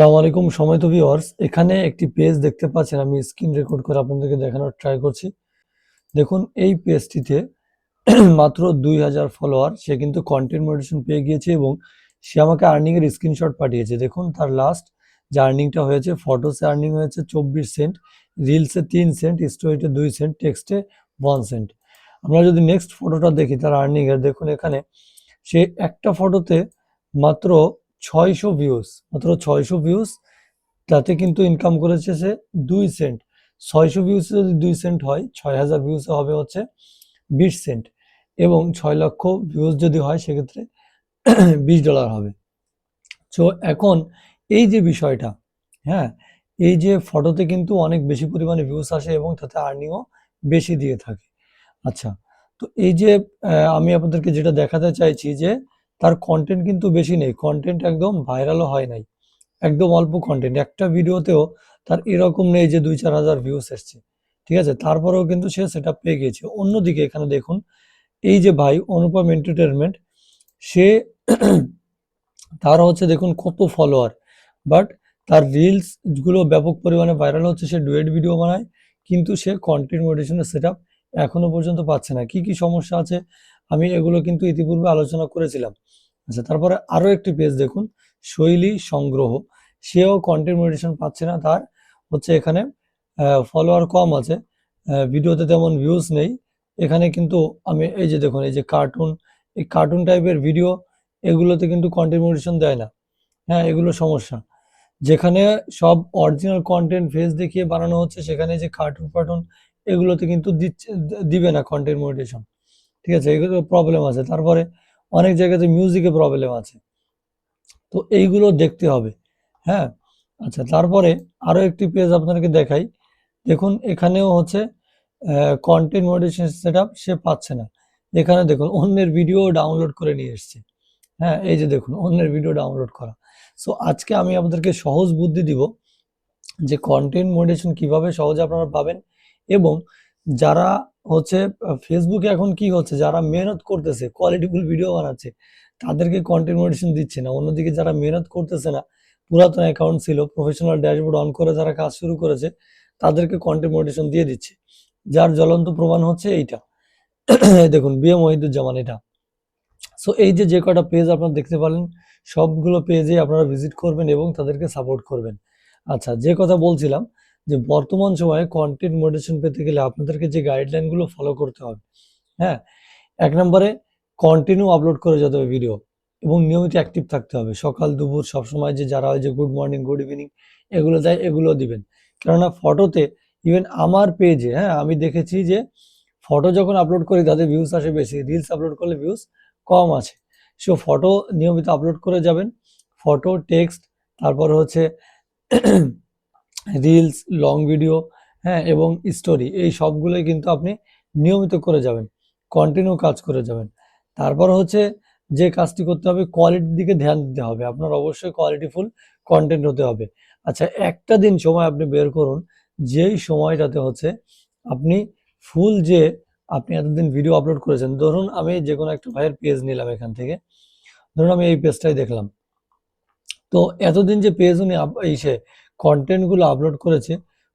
আসসালামু আলাইকুম, সময় তো ভিউয়ার্স এখানে একটি পেজ দেখতে পাচ্ছেন, আমি স্ক্রিন রেকর্ড করে আপনাদেরকে দেখানোর ট্রাই করছি। দেখুন, এই পেজটিতে মাত্র দুই হাজার ফলোয়ার সে কিন্তু কন্টেন্ট মোটিভেশন পেয়ে গিয়েছে এবং সে আমাকে আর্নিং এর স্ক্রিনশট পাঠিয়েছে। দেখুন, তার লাস্ট যে আর্নিংটা হয়েছে ফটোসে আর্নিং হয়েছে চব্বিশ সেন্ট রিলসে তিন সেন্ট স্টোরিতে দুই সেন্ট টেক্সটে ওয়ান সেন্ট আমরা যদি নেক্সট ফটোটা দেখি, তার আর্নিং এর, দেখুন এখানে, সে একটা ফটোতে মাত্র ছয়শো ভিউস মাত্র ছয়শো ভিউস তাতে কিন্তু ইনকাম করেছে সে দুই সেন্ট ছয়শো ভিউজ যদি দুই সেন্ট হয়, ছয় হাজার ভিউজ হবে হচ্ছে বিশ সেন্ট এবং ছয় লক্ষ ভিউজ যদি হয়, সেক্ষেত্রে বিশ ডলার হবে। তো এখন এই যে বিষয়টা হ্যাঁ এই যে ফটোতে কিন্তু অনেক বেশি পরিমাণে ভিউস আসে এবং তাতে আর্নিংও বেশি দিয়ে থাকে। আচ্ছা তো এই যে আমি আপনাদেরকে যেটা দেখাতে চাইছি যে তার কন্টেন্ট কিন্তু বেশি নেই। কন্টেন্ট একদম ভাইরালও হয় নাই। একদম অল্প কন্টেন্ট একটা ভিডিওতেও তার এরকম নেই যে দুই চার হাজার ভিউস এসছে। ঠিক আছে? তারপরেও কিন্তু সে সেটা পেয়ে গিয়েছে। অন্যদিকে এখানে দেখুন, এই যে ভাই অনুপম এন্টারটেনমেন্ট সে তার হচ্ছে দেখুন কত ফলোয়ার বাট তার রিলসগুলো ব্যাপক পরিমাণে ভাইরাল হচ্ছে। সে ডুয়েট ভিডিও বানায়, কিন্তু সে কন্টেন্ট মোটিভেশনের সেট আপ এখনও পর্যন্ত পাচ্ছে না। কি কি সমস্যা আছে? আমি এগুলো কিন্তু ইতিপূর্বে আলোচনা করেছিলাম। আচ্ছা তারপরে আরও একটি পেজ দেখুন, শৈলী সংগ্রহ। সেও কন্টেন্ট মোটিভেশন পাচ্ছে না, তার হচ্ছে এখানে ফলোয়ার কম আছে। ভিডিওতে তেমন ভিউজ নেই। এখানে কিন্তু আমি এই যে দেখুন, এই যে কার্টুন এই কার্টুন টাইপের ভিডিও এগুলোতে কিন্তু কন্টেন্ট মোটিভেশন দেয় না। হ্যাঁ এগুলো সমস্যা। যেখানে সব অরিজিনাল কন্টেন্ট ফেস দেখিয়ে বানানো হচ্ছে, সেখানে যে কার্টুন ফার্টুন এগুলোতে কিন্তু দিচ্ছে, দিবে না কন্টেন্ট মোটিভেশন ঠিক আছে এগুলো প্রবলেম আছে। তারপরে অনেক জায়গাতে মিউজিকে প্রবলেম আছে। তো এইগুলো দেখতে হবে। হ্যাঁ? আচ্ছা তারপরে আরও একটি পেজ আপনাদেরকে দেখাই। দেখুন, এখানেও হচ্ছে কন্টেন্ট মোটিভেশন সেট সে পাচ্ছে না। এখানে দেখুন, অন্যের ভিডিও ডাউনলোড করে নিয়ে এসছে। হ্যাঁ এই যে দেখুন, অন্যের ভিডিও ডাউনলোড করা। সো আজকে আমি আপনাদেরকে সহজ বুদ্ধি দিব যে কন্টেন্ট মোটিভেশন কীভাবে সহজে আপনারা পাবেন এবং যারা হচ্ছে ফেসবুকে এখন কি হচ্ছে, যারা মেহনত করতেছে কোয়ালিটিফুল ভিডিও বানাচ্ছে, তাদেরকে কন্টেন্ট মোটিভেশন দিচ্ছে না। অন্যদিকে যারা মেহনত করতেছে না, পুরাতন অ্যাকাউন্ট ছিল প্রফেশনাল ড্যাশবোর্ড অন করে যারা কাজ শুরু করেছে, তাদেরকে কন্টেন্ট মোটিভেশন দিয়ে দিচ্ছে। যার জ্বলন্ত প্রমাণ হচ্ছে এইটা। এই দেখুন বিএ মহিদুজ্জামান এটা। সো এই যে যে কটা পেজ আপনারা দেখতে পারলেন, সবগুলো পেজে আপনারা ভিজিট করবেন এবং তাদেরকে সাপোর্ট করবেন। আচ্ছা যে কথা বলছিলাম যে বর্তমান সময়ে কন্টেন্ট মোটিভেশন পেতে গেলে আপনাদেরকে যে গাইডলাইনগুলো ফলো করতে হবে হ্যাঁ? এক নম্বরে কন্টিনিউ আপলোড করে যেতে হবে ভিডিও এবং নিয়মিত অ্যাক্টিভ থাকতে হবে। সকাল, দুপুর, সবসময় যে যারা হয় যে গুড মর্নিং গুড ইভিনিং এগুলো দেয় এগুলো দিবেন। কেননা ফটোতে ইভেন আমার পেজে হ্যাঁ আমি দেখেছি যে ফটো যখন আপলোড করি তাদের ভিউজ আসে বেশি রিলস আপলোড করলে ভিউজ কম আছে সো ফটো নিয়মিত আপলোড করে যাবেন ফটো টেক্সট তারপর হচ্ছে রিলস লং ভিডিও হ্যাঁ এবং স্টোরি এই সবগুলোই কিন্তু আপনি নিয়মিত করে যাবেন কন্টিনিউ কাজ করে যাবেন। তারপর হচ্ছে যে কাজটি করতে হবে কোয়ালিটির দিকে ধ্যান দিতে হবে, আপনার অবশ্যই কোয়ালিটিফুল কন্টেন্ট হতে হবে। আচ্ছা একটা দিন সময় আপনি বের করুন, যেই সময়টাতে হচ্ছে আপনি ফুল যে আপনি এতদিন ভিডিও আপলোড করেছেন, ধরুন আমি যে কোনো একটা ভাইয়ের পেজ নিলাম এখান থেকে, ধরুন আমি এই পেজটাই দেখলাম। তো এতদিন যে পেজ উনি আপ- এই সে কন্টেন্টগুলো আপলোড করেছে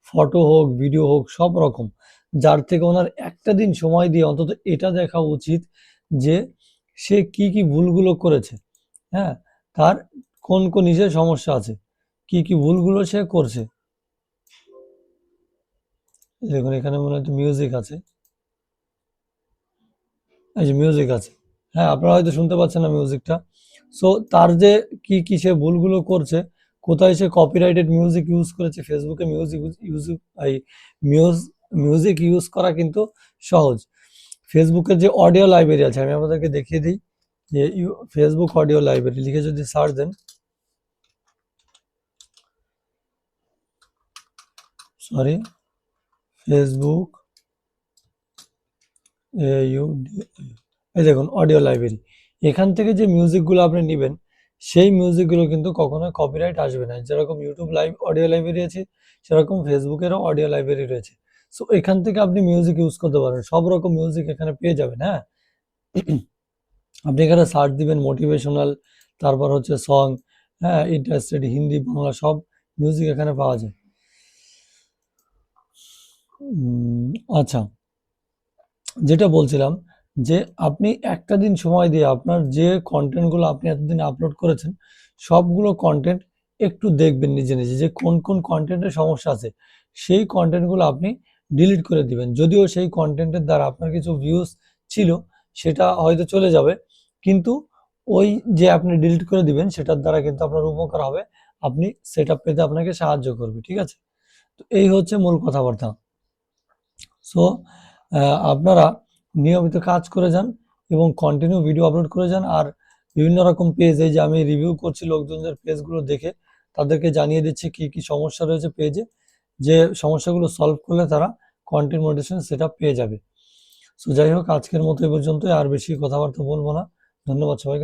ফটো হোক ভিডিও হোক, সব রকম। যার থেকে ওনার একটা দিন সময় দিয়ে অন্তত এটা দেখা উচিত যে সে কি কি ভুলগুলো করেছে হ্যাঁ? তার কোন কোন নিজের সমস্যা আছে, কি কি ভুলগুলো সে করছে। দেখুন, এখানে মনে হয় মিউজিক আছে। এই যে মিউজিক আছে। হ্যাঁ আপনারা হয়তো শুনতে পাচ্ছেন না মিউজিকটা সো তার যে কি কি সে ভুলগুলো করছে কোথায় সে কপিরাইটেড মিউজিক ইউজ করেছে ফেসবুকে music use muse music use করা কিন্তু সহজ। ফেসবুকের যে অডিও লাইব্রেরি আছে, আমি আপনাদেরকে দেখিয়ে দিই, যে ফেসবুক অডিও লাইব্রেরি লিখে যদি সার্চ দেন সরি ফেসবুক এই দেখুন অডিও লাইব্রেরি এখান থেকে যে মিউজিকগুলো আপনি নেবেন সেই মিউজিকগুলো কিন্তু কখনোই কপিরাইট আসবে না। যেরকম ইউটিউব লাইভ অডিও লাইব্রেরি আছে, সেরকম ফেসবুকেরও অডিও লাইব্রেরি রয়েছে। সো এখান থেকে আপনি মিউজিক ইউজ করতে পারেন। সব রকম মিউজিক এখানে পেয়ে যাবেন হ্যাঁ? আপনি এখানে সার্চ দিবেন মোটিভেশনাল তারপর হচ্ছে সং হ্যাঁ ইন্টারেস্টেড হিন্দি, বাংলা সব মিউজিক এখানে পাওয়া যায়। আচ্ছা। যেটা বলছিলাম যে আপনি একটা দিন সময় দিয়ে আপনার যে কন্টেন্টগুলো আপনি এতদিন আপলোড করেছেন, সবগুলো কন্টেন্ট একটু দেখবেন নিজে নিজে যে কোন কোন কন্টেন্টের সমস্যা আছে, সেই কন্টেন্টগুলো আপনি ডিলিট করে দিবেন। যদিও সেই কন্টেন্টের দ্বারা আপনার কিছু ভিউজ ছিল, সেটা হয়তো চলে যাবে, কিন্তু ওই যে আপনি ডিলিট করে দিবেন, সেটার দ্বারা কিন্তু আপনার উপকার হবে, আপনি সেটা পেতে আপনাকে সাহায্য করবে, ঠিক আছে? তো এই হচ্ছে মূল কথাবার্তা। সো আপনারা নিয়মিত কাজ করে যান এবং কন্টিনিউ ভিডিও আপলোড করে যান। আর বিভিন্ন রকম পেজ এই যে আমি রিভিউ করছি লোকজনদের পেজগুলো দেখে, তাদেরকে জানিয়ে দিচ্ছি কি কি সমস্যা রয়েছে পেজে যে সমস্যাগুলো সলভ করলে তারা কন্টেন্ট মোডিটেশন সেটা পেয়ে যাবে। সো যাই হোক, আজকের মতো এই পর্যন্তই। আর বেশি কথাবার্তা বলব না। ধন্যবাদ সবাইকে।